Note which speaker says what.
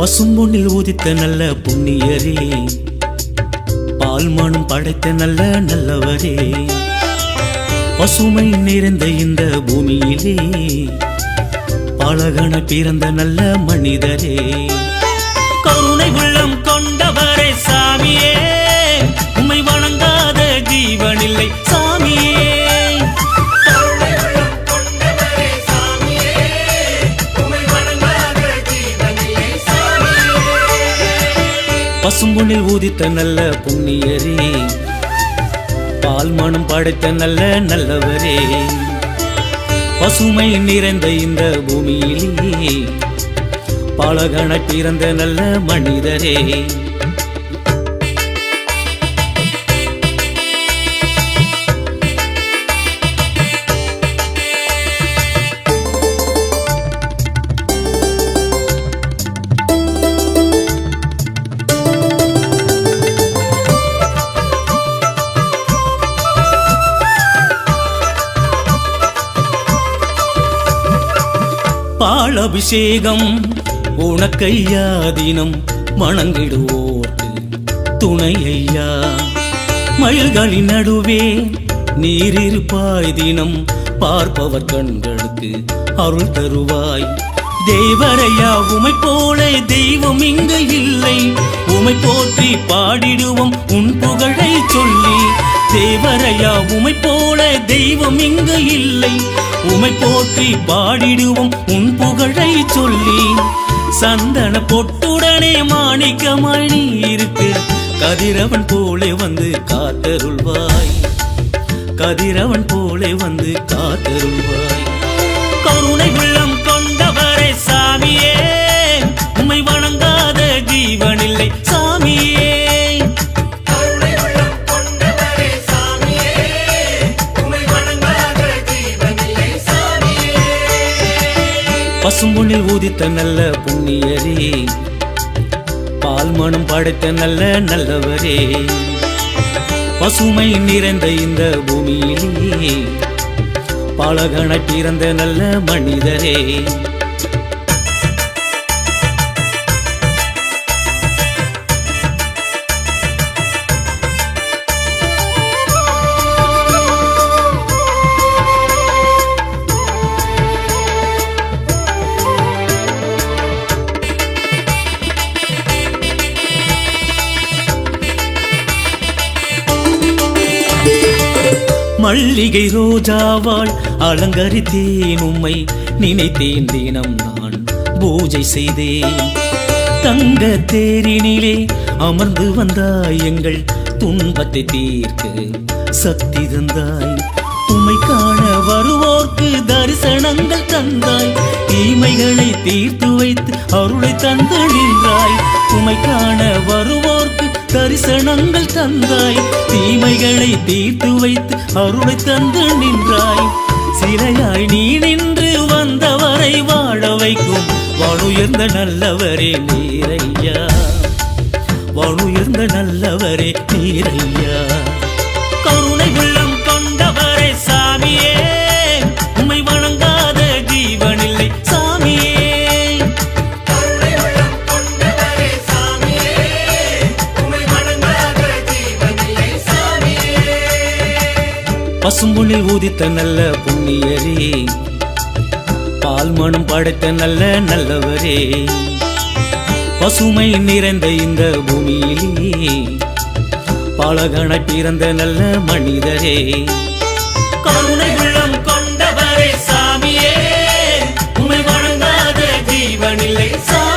Speaker 1: பசும்பொன்னில் ஊதித்த நல்ல புண்ணியரே பால்மானம் படைத்த நல்ல நல்லவரே. பசுமை நிறைந்த இந்த பூமியிலே பழகன பிறந்த நல்ல மனிதரே. கருணை உள்ளம் கொண்டவரே சாமியே உண்மை வணங்காத ஜீவனில்லை சாமியே. பசும்பொன்னில் ஊதித்த நல்ல புண்ணியரே. பால் மனம் படைத்த நல்ல நல்லவரே. பசுமை நிறைந்த இந்த பூமியிலே பழகன பிறந்த நல்ல மனிதரே. பால் அபிஷேகம் உனக்கையா தினம் வணங்கிடுவோர்க்கு துணை ஐயா மயில்களின் நடுவே நீரிருப்பாய் தினம் பார்ப்பவர் கண்களுக்கு அருள் தருவாய். தேவரையா உமை போல தெய்வம் இங்கு இல்லை. உமை போற்றி பாடிடுவோம் உன் புகழை சொல்லி. தேவரையா உமை போல தெய்வம் இங்கு இல்லை. உமை போற்றி பாடிடுவோம் உன் புகழை சொல்லி. சந்தன பொட்டுடனே மாணிக்க மணி இருக்கு கதிரவன் போலே வந்து காத்தருள்வாய். கதிரவன் போலே வந்து காத்தருள்வாய். கருணை உள்ள பசும்பொன்னில் ஊதித்த நல்ல புண்ணியரே. பால் மனம் படைத்த நல்ல நல்லவரே. பசுமை நிறைந்த இந்த பூமியிலே பழகன பிறந்த நல்ல மனிதரே. மல்லிகை ரோஜாவாள் அலங்கரித்தேன் உம்மை. நினைத்தேன் தினம் நான் பூஜை செய்தேன். தங்க தேரினிலே அமர்ந்து வந்தாய் எங்கள் துன்பத்தை தீர்க்க சக்தி தந்தாய். உம்மை காண வருவோர்க்கு தரிசனங்கள் தந்தாய். தீமைகளை தீர்த்து வைத்து அருளை தந்து நின்றாய். உமை காண வருவோர் தரிசனங்கள் தந்தாய். தீமைகளை தீர்த்து வைத்து அருளை தந்து நின்றாய். சிலையாய் நீ நின்று வந்தவரை வாழ வைக்கும். வானுயர்ந்த நல்லவரே நீரையா. வானுயர்ந்த நல்லவரே நீரையா. பசும்பொன்னில் ஊதித்த நல்ல புண்ணியரே. பால் மனம் படைத்த நல்ல நல்லவரே. பசுமை நிறைந்த இந்த பூமியிலே பாலகன பிறந்த நல்ல மனிதரே. கருணை உள்ளம் கொண்டவரே சாமியே உமை வணங்காத ஜீவனில்லை சாமி